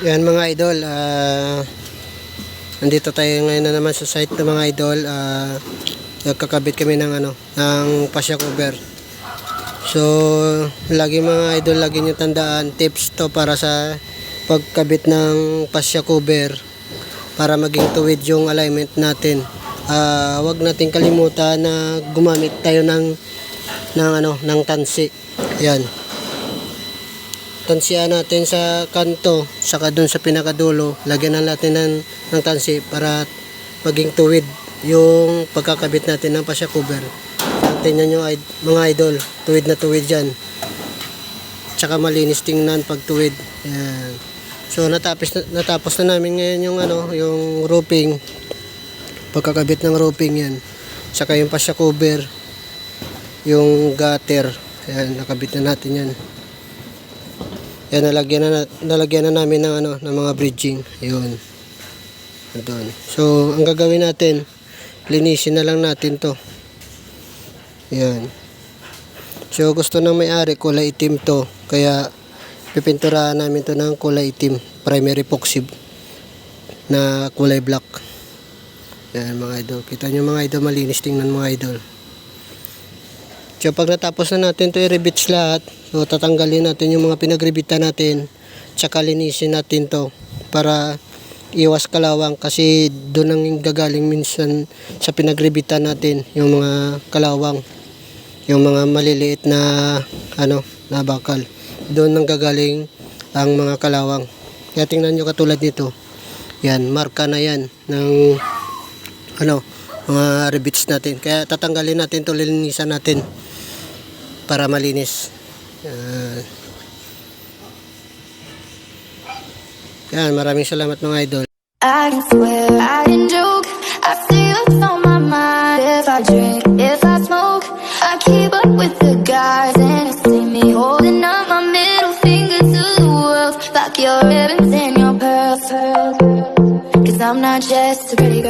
Yan mga idol, ah nandito tayo ngayon na naman sa site ng mga idol. ah nagkakabit kami ng ano, ng pasya cover. So, lagi mga idol, lagi nyo tandaan, tips to para sa pagkabit ng pasya cover para maging tuwid yung alignment natin. Ah, wag nating kalimutan na gumamit tayo ng ng ano, ng tansi. Yan tansiyan natin sa kanto saka dun sa pinakadulo lagyan na natin ng, ng tansi para maging tuwid yung pagkakabit natin ng pasya cover tingnan nyo mga idol tuwid na tuwid dyan. Tsaka malinis tingnan pag tuwid. Yan so natapos na, natapos na namin ngayon yung ano yung roofing. Pagkakabit ng roofing yan. Tsaka yung pasya cover yung gutter. Yan nakabit na natin yan yan, nalagyan na, nalagyan na namin ng, ano, ng mga bridging. Yun. Doon. So, ang gagawin natin, linisin na lang natin to. Yan. So, gusto ng may-ari, kulay itim to. Kaya, pipinturahan namin to ng kulay itim. Primary epoxy na kulay black. Yan, mga idol. Kita nyo mga idol, malinis tingnan mga idol. So pag natapos na natin to i-rebits lahat, so tatanggalin natin yung mga pinagribitan natin, tsaka linisin natin to para iwas kalawang kasi doon ang gagaling minsan sa pinagribitan natin yung mga kalawang. Yung mga maliliit na ano na bakal. Doon ang gagaling ang mga kalawang. Kaya tingnan nyo katulad nito. Yan marka na yan ng ano mga rivets natin. Kaya tatanggalin natin to lilinisan natin para malinis. Yan. Yan, maraming salamat mga idol. I can swear I. I what's on my mind. If I drink, if I smoke, I keep up with the guys and see me holding up my middle finger to the world. Fuck your ribbons and your pearls. Cause I'm not just a pretty